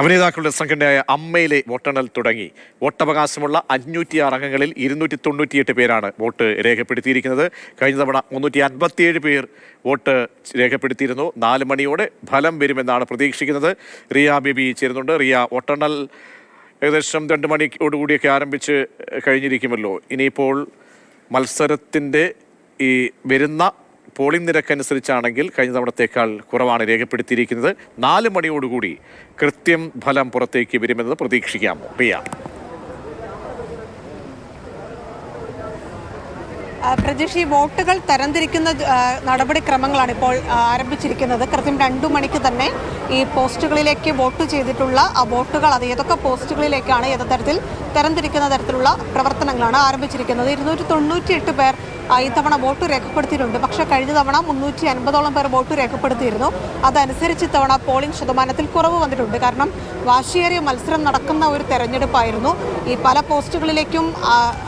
അഭിനേതാക്കളുടെ സംഘടനയായ അമ്മയിലെ വോട്ടെണ്ണൽ തുടങ്ങി. വോട്ടവകാശമുള്ള അഞ്ഞൂറ്റിയാറ് അംഗങ്ങളിൽ ഇരുന്നൂറ്റി തൊണ്ണൂറ്റിയെട്ട് പേരാണ് വോട്ട് രേഖപ്പെടുത്തിയിരിക്കുന്നത്. കഴിഞ്ഞ തവണ മുന്നൂറ്റി അൻപത്തിയേഴ് പേർ വോട്ട് രേഖപ്പെടുത്തിയിരുന്നു. നാല് മണിയോടെ ഫലം വരുമെന്നാണ് പ്രതീക്ഷിക്കുന്നത്. റിയ ബേബി ചേരുന്നുണ്ട്. റിയ വോട്ടെണ്ണൽ ഏകദേശം രണ്ട് മണിയോടുകൂടിയൊക്കെ ആരംഭിച്ച് കഴിഞ്ഞിരിക്കുമല്ലോ. ഇനിയിപ്പോൾ മത്സരത്തിന്റെ ഈ വരുന്ന പോളിംഗ് നിരക്കനുസരിച്ചാണെങ്കിൽ കഴിഞ്ഞ തവണത്തേക്കാൾ കുറവാണ് രേഖപ്പെടുത്തിയിരിക്കുന്നത്. നാല് മണിയോടുകൂടി കൃത്യം ഫലം പുറത്തേക്ക് വരുമെന്ന് പ്രതീക്ഷിക്കാം. പ്രിയ. പ്രജീഷ് ഈ വോട്ടുകൾ തരംതിരിക്കുന്ന നടപടിക്രമങ്ങളാണ് ഇപ്പോൾ ആരംഭിച്ചിരിക്കുന്നത്. കൃത്യം രണ്ടു മണിക്ക് തന്നെ ഈ പോസ്റ്റുകളിലേക്ക് വോട്ട് ചെയ്തിട്ടുള്ള ആ വോട്ടുകൾ അത് ഏതൊക്കെ പോസ്റ്റുകളിലേക്കാണ് ഏത് തരത്തിൽ തരംതിരിക്കുന്ന തരത്തിലുള്ള പ്രവർത്തനങ്ങളാണ് ആരംഭിച്ചിരിക്കുന്നത്. ഇരുന്നൂറ്റി തൊണ്ണൂറ്റി എട്ട് പേർ ഇത്തവണ വോട്ട് രേഖപ്പെടുത്തിയിട്ടുണ്ട്. പക്ഷേ കഴിഞ്ഞ തവണ മുന്നൂറ്റി അൻപതോളം പേർ വോട്ട് രേഖപ്പെടുത്തിയിരുന്നു. അതനുസരിച്ച് ഇത്തവണ പോളിംഗ് ശതമാനത്തിൽ കുറവ് വന്നിട്ടുണ്ട്. കാരണം വാശിയേറിയ മത്സരം നടക്കുന്ന ഒരു തെരഞ്ഞെടുപ്പായിരുന്നു. ഈ പല പോസ്റ്റുകളിലേക്കും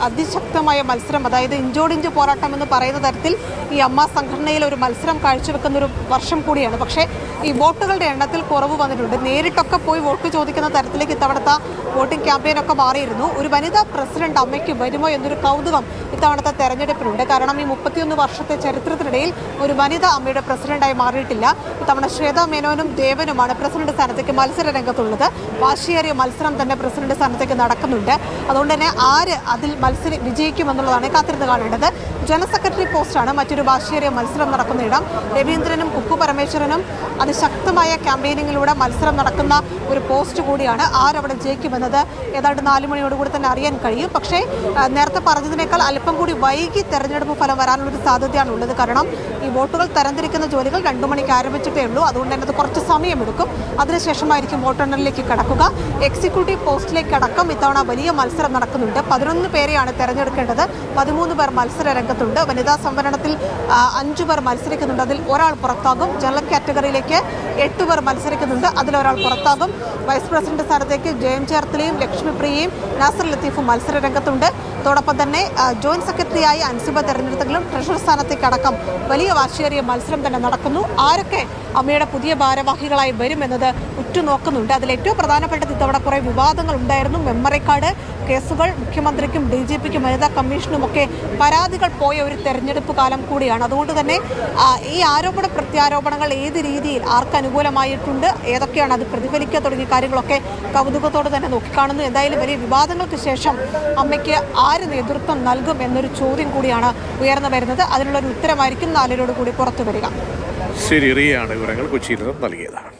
അതിശക്തമായ മത്സരം അതായത് ഇഞ്ചോടിഞ്ച് പോരാട്ടം എന്ന് പറയുന്ന തരത്തിൽ ഈ അമ്മ സംഘടനയിൽ ഒരു മത്സരം കാഴ്ചവെക്കുന്ന ഒരു വർഷം കൂടിയാണ്. പക്ഷേ ഈ വോട്ടുകളുടെ എണ്ണത്തിൽ കുറവ് വന്നിട്ടുണ്ട്. നേരിട്ടൊക്കെ പോയി വോട്ട് ചോദിക്കുന്ന തരത്തിലേക്ക് ഇത്തവണത്തെ വോട്ടിംഗ് ക്യാമ്പയിനൊക്കെ മാറിയിരുന്നു. ഒരു വനിതാ പ്രസിഡന്റ് അമ്മയ്ക്ക് വരുമോ എന്നൊരു കൗതുകം ഇത്തവണത്തെ തെരഞ്ഞെടുപ്പിലുണ്ട്. കാരണം ഈ മുപ്പത്തിയൊന്ന് വർഷത്തെ ചരിത്രത്തിനിടയിൽ ഒരു വനിത അമ്മയുടെ പ്രസിഡന്റായി മാറിയിട്ടില്ല. ഇത്തവണ ശ്വേത മേനോനും ദേവനുമാണ് പ്രസിഡന്റ് സ്ഥാനത്തേക്ക് മത്സര രംഗത്തുള്ളത്. വാശിയേറിയ മത്സരം തന്നെ പ്രസിഡന്റ് സ്ഥാനത്തേക്ക് നടക്കുന്നുണ്ട്. അതുകൊണ്ട് തന്നെ ആര് അതിൽ മത്സരം വിജയിക്കുമെന്നുള്ളതാണ് കാത്തിരുന്ന് കാണേണ്ടത്. ജനറൽ സെക്രട്ടറി പോസ്റ്റാണ് മറ്റൊരു വാശിയേറിയ മത്സരം നടക്കുന്ന ഇടം. രവീന്ദ്രനും കുക്കു പരമേശ്വരനും അതിശക്തമായ ക്യാമ്പയിനിങ്ങിലൂടെ മത്സരം നടക്കുന്ന ഒരു പോസ്റ്റ് കൂടിയാണ് ആരവിടെ ജയിക്കുമെന്നത്. ഏതാണ്ട് നാല് മണിയോടുകൂടി തന്നെ അറിയാൻ കഴിയും. പക്ഷേ നേരത്തെ പറഞ്ഞതിനേക്കാൾ അല്പം കൂടി വൈകി തെരഞ്ഞെടുപ്പ് ഫലം വരാനുള്ളൊരു സാധ്യതയാണ് ഉള്ളത് കാരണം ഈ വോട്ടുകൾ തരംതിരിക്കുന്ന ജോലികൾ രണ്ടു മണിക്ക് ആരംഭിച്ചിട്ടേ ഉള്ളൂ. അതുകൊണ്ട് തന്നെ അത് കുറച്ച് സമയമെടുക്കും. അതിനുശേഷമായിരിക്കും വോട്ടെണ്ണലിലേക്ക് കടക്കുക. എക്സിക്യൂട്ടീവ് പോസ്റ്റിലേക്ക് അടക്കം ഇത്തവണ വലിയ മത്സരം നടക്കുന്നുണ്ട്. പതിനൊന്ന് പേരെയാണ് തെരഞ്ഞെടുക്കേണ്ടത്. പതിമൂന്ന് പേർ മത്സര രംഗത്തുണ്ട്. വനിതാ സംവരണത്തിൽ അഞ്ചു പേർ മത്സരിക്കുന്നുണ്ട്. അതിൽ ഒരാൾ പുറത്താകും. ജനറൽ കാറ്റഗറിയിലേക്ക് എട്ട് പേർ മത്സരിക്കുന്നുണ്ട്. അതിലൊരാൾ പുറത്താകും. വൈസ് പ്രസിഡന്റ് സ്ഥാനത്തേക്ക് ജയം ചേർത്തലയും ലക്ഷ്മിപ്രിയയും നാസർ ലത്തീഫും മത്സര രംഗത്തുണ്ട് അതോടൊപ്പം തന്നെ ജോയിന്റ് സെക്രട്ടറിയായി അൻസിബ തെരഞ്ഞെടുത്തെങ്കിലും ട്രഷറർ സ്ഥാനത്തേക്ക് അടക്കം വലിയ വാശിയേറിയ മത്സരം തന്നെ നടക്കുന്നു. ആരൊക്കെ അമ്മയുടെ പുതിയ ഭാരവാഹികളായി വരുമെന്നത് ഉറ്റുനോക്കുന്നുണ്ട്. അതിൽ ഏറ്റവും പ്രധാനപ്പെട്ടത് ഇത്തവണ കുറേ വിവാദങ്ങൾ ഉണ്ടായിരുന്നു. മെമ്മറി കാർഡ് കേസുകൾ മുഖ്യമന്ത്രിക്കും ഡി ജി പിക്കും വനിതാ കമ്മീഷനും ഒക്കെ പരാതികൾ പോയ ഒരു തെരഞ്ഞെടുപ്പ് കാലം കൂടിയാണ്. അതുകൊണ്ട് തന്നെ ഈ ആരോപണ പ്രത്യാരോപണങ്ങൾ ഏത് രീതിയിൽ ആർക്ക് അനുകൂലമായിട്ടുണ്ട് ഏതൊക്കെയാണ് അത് പ്രതിഫലിക്കുക തുടങ്ങിയ കാര്യങ്ങളൊക്കെ കൗതുകത്തോടെ തന്നെ നോക്കിക്കാണുന്നു. എന്തായാലും വലിയ വിവാദങ്ങൾക്ക് ശേഷം അമ്മയ്ക്ക് ആര് നേതൃത്വം നൽകും എന്നൊരു ചോദ്യം കൂടിയാണ് ഉയർന്നു വരുന്നത്. അതിനുള്ളൊരു ഉത്തരമായിരിക്കും നാലിനോട് കൂടി പുറത്തു വരിക. ശരി റിയാണ് വിവരങ്ങൾ കൊച്ചിയിൽ നിന്നും നൽകിയതാണ്